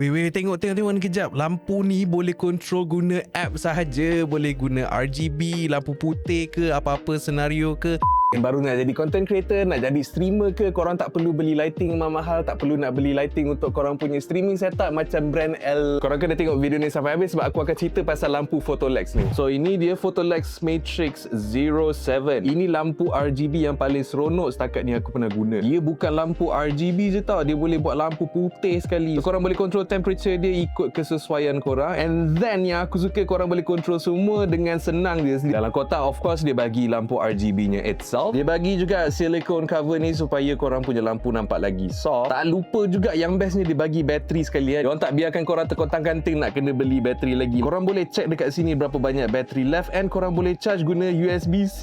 Weh, weh, tengok, tengok, tengok ni kejap. Lampu ni boleh control guna app sahaja. Boleh guna RGB, lampu putih ke, apa-apa senario ke. Yang baru nak jadi content creator, nak jadi streamer ke, korang tak perlu beli lighting mahal-mahal, tak perlu nak beli lighting untuk korang punya streaming setup macam brand L. Korang kena tengok video ni sampai habis sebab aku akan cerita pasal lampu Photolex ni. So ini dia Photolex Matrix 07. Ini lampu RGB yang paling seronok setakat ni aku pernah guna. Dia bukan lampu RGB je tau, dia boleh buat lampu putih sekali. So korang boleh control temperature dia ikut kesesuaian korang. And then yang aku suka korang boleh control semua dengan senang dia sendiri. Dalam kotak of course dia bagi lampu RGB nya itself. Dia bagi juga silicone cover ni supaya korang punya lampu nampak lagi soft. Tak lupa juga yang bestnya dia bagi bateri sekali eh. Diorang tak biarkan korang terkontang kanting nak kena beli bateri lagi. Korang boleh check dekat sini berapa banyak bateri left and korang boleh charge guna USB-C.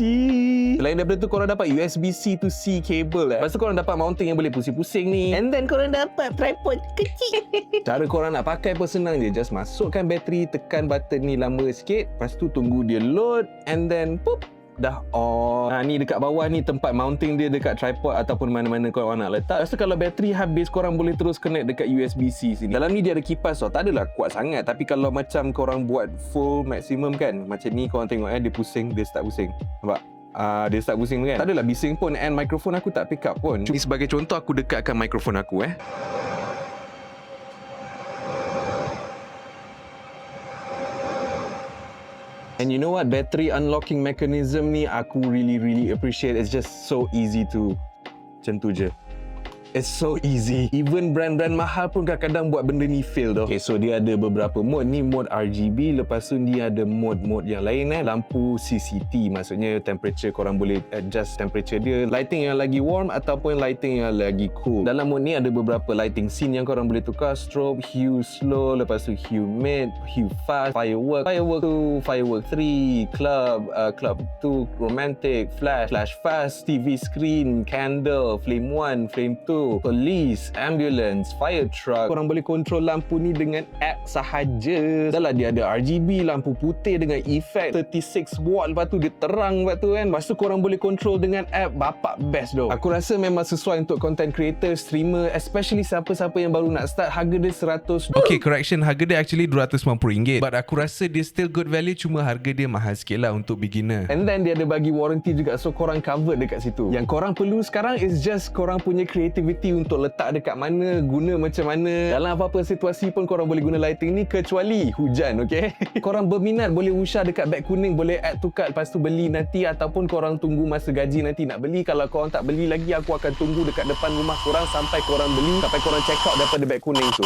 Selain daripada tu korang dapat USB-C to C cable eh. Lepas tu korang dapat mounting yang boleh pusing-pusing ni. And then korang dapat tripod kecil. Cara korang nak pakai pun senang je. Just masukkan bateri, tekan button ni lama sikit. Lepas tu tunggu dia load and then poop dah on. Ha, ni dekat bawah ni tempat mounting dia dekat tripod ataupun mana-mana korang nak letak. Tu kalau bateri habis korang boleh terus connect dekat USB-C sini. Dalam ni dia ada kipas tau. Tak adalah kuat sangat tapi kalau macam korang buat full maximum kan. Macam ni korang tengok eh dia pusing, dia start pusing. Nampak? Uh, dia start pusing kan Tak adalah bising pun And mikrofon aku tak pick up pun Ni sebagai contoh aku dekatkan mikrofon aku eh And you know what? Battery unlocking mechanism ni aku really really appreciate. It's just so easy to macam tu je. It's so easy. Even brand-brand mahal pun kadang-kadang buat benda ni fail tau. Okay, so dia ada beberapa mode. Ni mode RGB. Lepas tu ni ada mode-mode yang lain eh. Lampu CCT. Maksudnya temperature korang boleh adjust temperature dia. Lighting yang lagi warm ataupun lighting yang lagi cool. Dalam mode ni ada beberapa lighting scene yang korang boleh tukar. Strobe, hue slow. Lepas tu hue mid, hue fast, firework. Firework 2, firework 3, club, uh, club 2, romantic, flash, flash fast, TV screen, candle, flame 1, flame 2, police, ambulance, fire truck. Korang boleh kontrol lampu ni dengan app sahaja. Dah lah dia ada RGB, lampu putih dengan efek 36 watt. Lepas tu dia terang lepas tu kan. Lepas tu korang boleh kontrol dengan app. Bapak best doh. Aku rasa memang sesuai untuk content creator, streamer, especially siapa-siapa yang baru nak start. Harga dia 100 Okay, correction. Harga dia actually RM250. But aku rasa dia still good value. Cuma harga dia mahal sikit lah untuk beginner. And then dia ada bagi warranty juga so korang covered dekat situ. Yang korang perlu sekarang is just korang punya creativity untuk letak dekat mana, guna macam mana. Dalam apa-apa situasi pun korang boleh guna lighting ni kecuali hujan, okay? korang berminat boleh usah dekat beg kuning, boleh add to cart lepas tu beli nanti ataupun korang tunggu masa gaji nanti nak beli. Kalau korang tak beli lagi, aku akan tunggu dekat depan rumah korang sampai korang beli, sampai korang check out daripada beg kuning tu.